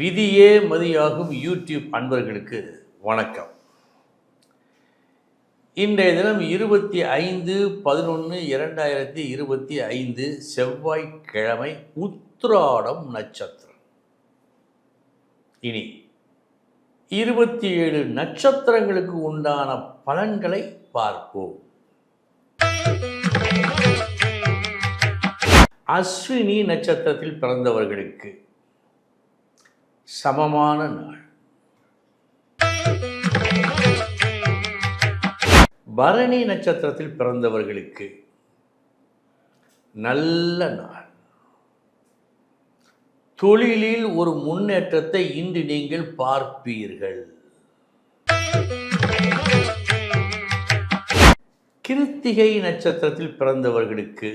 விதியே மதியாகும் யூடியூப் அன்பர்களுக்கு வணக்கம். இன்றைய தினம் இருபத்தி ஐந்து பதினொன்று இரண்டாயிரத்தி இருபத்தி ஐந்து செவ்வாய்க்கிழமை உத்ராடம் நட்சத்திரம். இனி இருபத்தி ஏழு நட்சத்திரங்களுக்கு உண்டான பலன்களை பார்ப்போம். அஸ்வினி நட்சத்திரத்தில் பிறந்தவர்களுக்கு சமமான நாள். பரணி நட்சத்திரத்தில் பிறந்தவர்களுக்கு நல்ல நாள். தொழிலில் ஒரு முன்னேற்றத்தை இன்று நீங்கள் பார்ப்பீர்கள். கிருத்திகை நட்சத்திரத்தில் பிறந்தவர்களுக்கு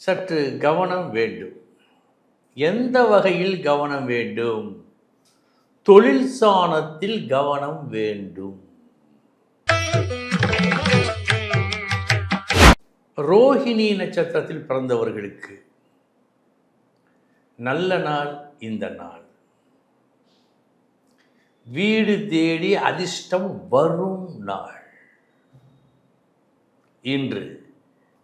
சற்று கவனம் வேண்டும். எந்த வகையில் கவனம் வேண்டும்? தொழில் சாணத்தில் கவனம் வேண்டும். ரோஹிணி நட்சத்திரத்தில் பிறந்தவர்களுக்கு நல்ல நாள் இந்த நாள். வீடு தேடி அதிர்ஷ்டம் வரும் நாள். இன்று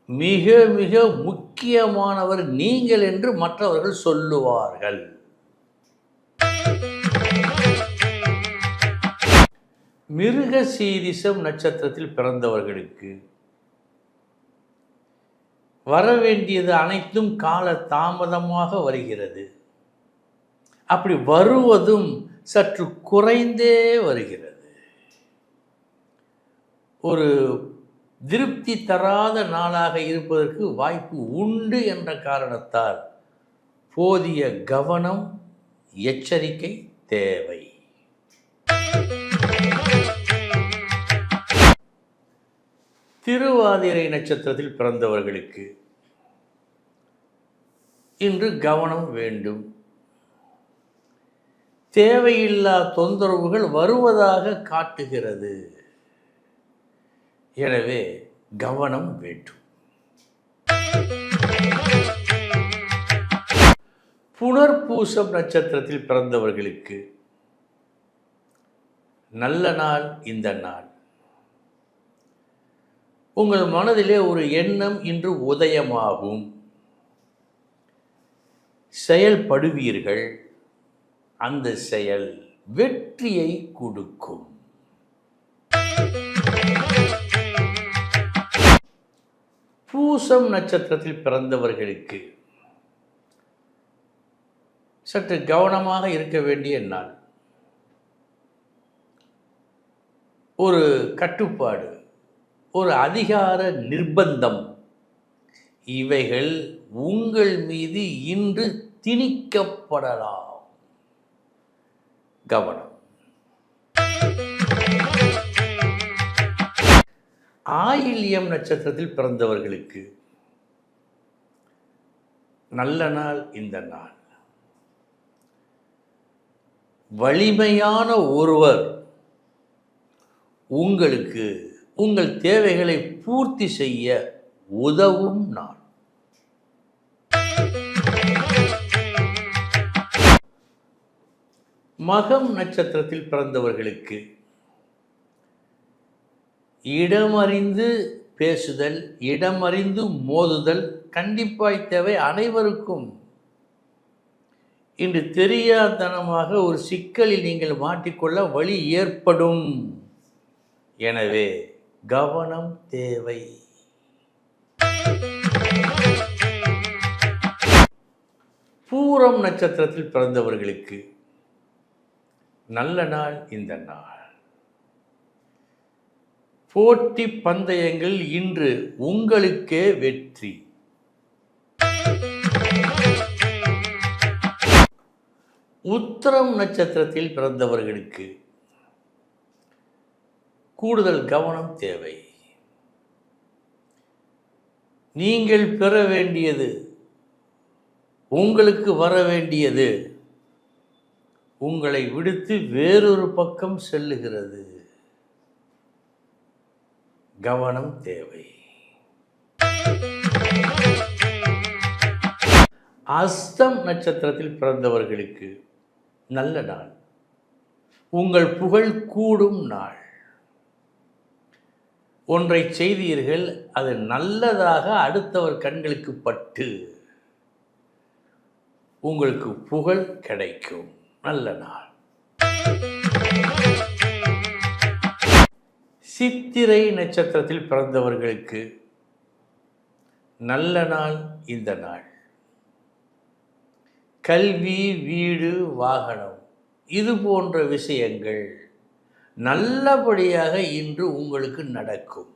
மிக மிக முக்கியமானவர் நீங்கள் என்று மற்றவர்கள் சொல்லுவார்கள். மிருக சீரிசம் நட்சத்திரத்தில் பிறந்தவர்களுக்கு வர வேண்டியது அனைத்தும் கால தாமதமாக வருகிறது. அப்படி வருவதும் சற்று குறைந்தே வருகிறது. ஒரு திருப்தி தராத நாளாக இருப்பதற்கு வாய்ப்பு உண்டு என்ற காரணத்தால் போதிய கவனம் எச்சரிக்கை தேவை. திருவாதிரை நட்சத்திரத்தில் பிறந்தவர்களுக்கு இன்று கவனம் வேண்டும். தேவையில்லா தொந்தரவுகள் வருவதாக காட்டுகிறது. எனவே கவனம் வேண்டும். புனர்பூசம் நட்சத்திரத்தில் பிறந்தவர்களுக்கு நல்ல நாள் இந்த நாள். உங்கள் மனதிலே ஒரு எண்ணம் இன்று உதயமாகும். செயல்படுவீர்கள். அந்த செயல் வெற்றியை கொடுக்கும். பூசம் நட்சத்திரத்தில் பிறந்தவர்களுக்கு சற்று கவனமாக இருக்க வேண்டிய நாள். ஒரு கட்டுப்பாடு ஒரு அதிகார நிர்பந்தம். இவைகள் உங்கள் மீது இன்று திணிக்கப்படலாம். கவனம். ஆயில்யம் நட்சத்திரத்தில் பிறந்தவர்களுக்கு நல்ல நாள் இந்த நாள். வலிமையான ஒருவர் உங்களுக்கு உங்கள் தேவைகளை பூர்த்தி செய்ய உதவும் நாள். மகம் நட்சத்திரத்தில் பிறந்தவர்களுக்கு இடமறிந்து பேசுதல் இடமறிந்து மோதுதல் கண்டிப்பாய் தேவை அனைவருக்கும். இன்று தெரியாதனமாக ஒரு சிக்கலில் நீங்கள் மாட்டிக்கொள்ள வழி ஏற்படும். எனவே கவனம் தேவை. பூரம் நட்சத்திரத்தில் பிறந்தவர்களுக்கு நல்ல நாள் இந்த நாள். போட்டி பந்தயங்கள் இன்று உங்களுக்கே வெற்றி. உத்தரம் நட்சத்திரத்தில் பிறந்தவர்களுக்கு கூடுதல் கவனம் தேவை. நீங்கள் பெற வேண்டியது உங்களுக்கு வர வேண்டியது உங்களை விடுத்து வேறொரு பக்கம் செல்லுகிறது. கவனம் தேவை. அஸ்தம் நட்சத்திரத்தில் பிறந்தவர்களுக்கு நல்ல நாள். உங்கள் புகழ் கூடும் நாள். ஒன்றை செய்தீர்கள் அது நல்லதாக அடுத்தவர் கண்களுக்கு பட்டு உங்களுக்கு புகழ் கிடைக்கும். நல்ல நாள். சித்திரை நட்சத்திரத்தில் பிறந்தவர்களுக்கு நல்ல நாள் இந்த நாள். கல்வி வீடு வாகனம் இது போன்ற விஷயங்கள் நல்லபடியாக இன்று உங்களுக்கு நடக்கும்.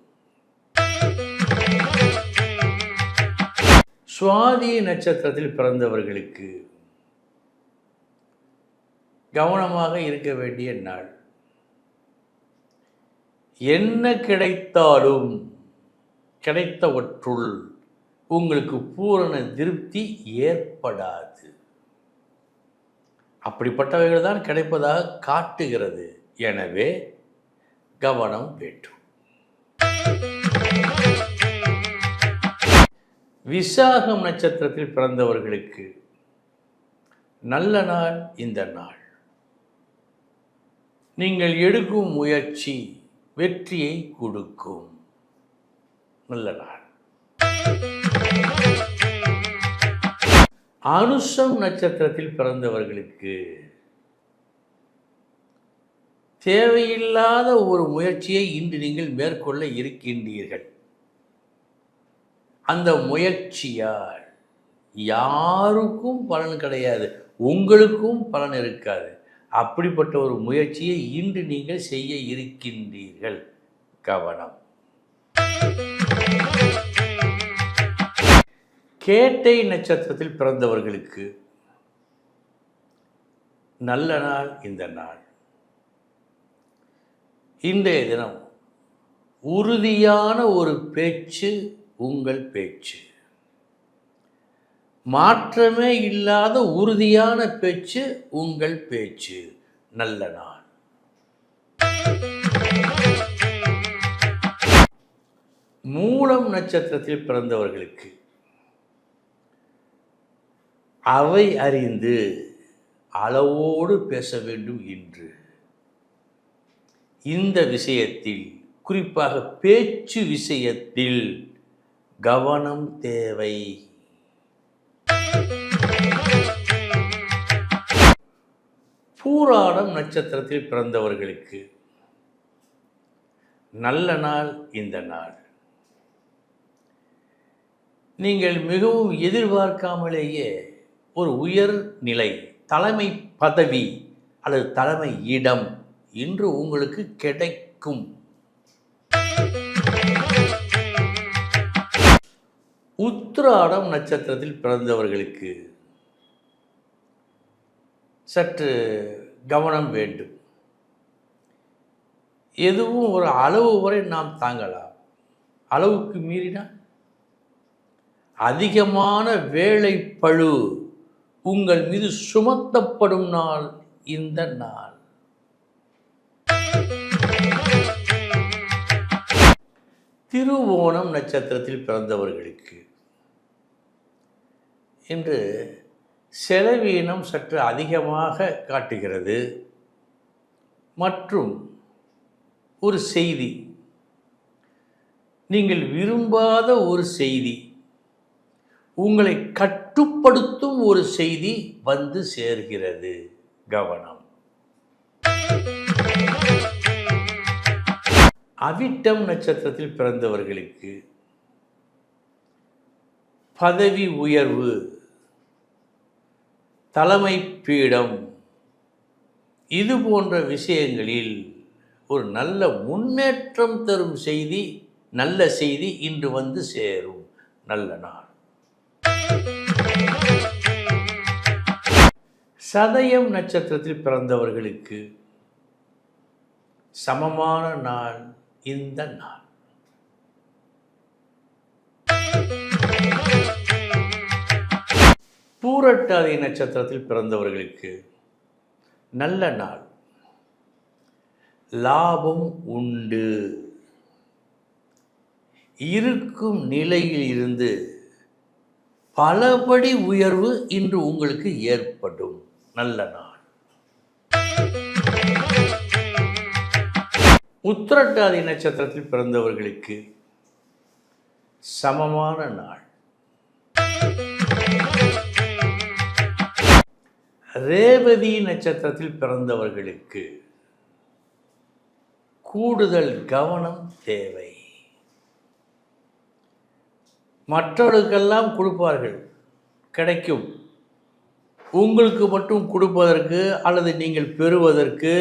சுவாதி நட்சத்திரத்தில் பிறந்தவர்களுக்கு கவனமாக இருக்க வேண்டிய நாள். என்ன கிடைத்தாலும் கிடைத்தவற்றுள் உங்களுக்கு பூரண திருப்தி ஏற்படாது. அப்படிப்பட்டவைகள் தான் கிடைப்பதாக காட்டுகிறது. எனவே கவனம் வேண்டும். விசாகம் நட்சத்திரத்தில் பிறந்தவர்களுக்கு நல்ல நாள் இந்த நாள். நீங்கள் எடுக்கும் முயற்சி வெற்றியை கொடுக்கும். நல்ல நாள். அனுஷம் நட்சத்திரத்தில் பிறந்தவர்களுக்கு தேவையில்லாத ஒரு முயற்சியை இன்று நீங்கள் மேற்கொள்ள இருக்கின்றீர்கள். அந்த முயற்சியால் யாருக்கும் பலன் கிடையாது உங்களுக்கும் பலன் இருக்காது. அப்படிப்பட்ட ஒரு முயற்சியை இன்று நீங்கள் செய்ய இருக்கின்றீர்கள். கவனம். கேட்டை நட்சத்திரத்தில் பிறந்தவர்களுக்கு நல்ல நாள் இந்த நாள். இன்றைய தினம் உறுதியான ஒரு பேச்சு உங்கள் பேச்சு. மாற்றமே இல்லாத உறுதியான பேச்சு உங்கள் பேச்சு. நல்ல நாள். மூலம் நட்சத்திரத்தில் பிறந்தவர்களுக்கு அவை அறிந்து அளவோடு பேச வேண்டும் என்று இந்த விஷயத்தில் குறிப்பாக பேச்சு விஷயத்தில் கவனம் தேவை. பூராடம் நட்சத்திரத்தில் பிறந்தவர்களுக்கு நல்ல நாள் இந்த நாள். நீங்கள் மிகவும் எதிர்பார்க்காமலேயே ஒரு உயர் நிலை தலைமை பதவி அல்லது தலைமை இடம் இன்று உங்களுக்கு கிடைக்கும். உத்திராடம் நட்சத்திரத்தில் பிறந்தவர்களுக்கு சற்று கவனம் வேண்டும். எதுவும் ஒரு அளவு வரை நாம் தாங்கலாம். அளவுக்கு மீறினா? அதிகமான வேலை பழு உங்கள் மீது சுமத்தப்படும் நாள் இந்த நாள். திருவோணம் நட்சத்திரத்தில் பிறந்தவர்களுக்கு இன்று செலவீனம் சற்று அதிகமாக காட்டுகிறது. மற்றும் ஒரு செய்தி. நீங்கள் விரும்பாத ஒரு செய்தி. உங்களை கட்டுப்படுத்தும் ஒரு செய்தி வந்து சேர்கிறது. கவனம். அவிட்டம் நட்சத்திரத்தில் பிறந்தவர்களுக்கு பதவி உயர்வு தலைமை பீடம். இது போன்ற விஷயங்களில் ஒரு நல்ல முன்னேற்றம் தரும் செய்தி நல்ல செய்தி இன்று வந்து சேரும். நல்ல நாள். சதயம் நட்சத்திரத்தில் பிறந்தவர்களுக்கு சமமான நாள் இந்த நாள். பூரட்டாதி நட்சத்திரத்தில் பிறந்தவர்களுக்கு நல்ல நாள். லாபம் உண்டு. இருக்கும் நிலையில் இருந்து பலபடி உயர்வு இன்று உங்களுக்கு ஏற்படும். நல்ல நாள். உத்திரட்டாதி நட்சத்திரத்தில் பிறந்தவர்களுக்கு சமமான நாள். ரேவதி நட்சத்திரத்தில் பிறந்தவர்களுக்கு கூடுதல் கவனம் தேவை. மற்றவர்களுக்கெல்லாம் கொடுப்பார்கள். கிடைக்கும். உங்களுக்கு மட்டும் கொடுப்பதற்கு அல்லது நீங்கள் பெறுவதற்கு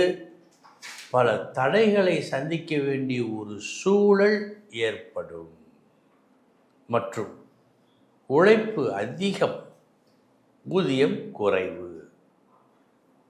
பல தடைகளை சந்திக்க வேண்டிய ஒரு சூழல் ஏற்படும். மற்றும் உழைப்பு அதிகம் ஊதியம் குறைவு.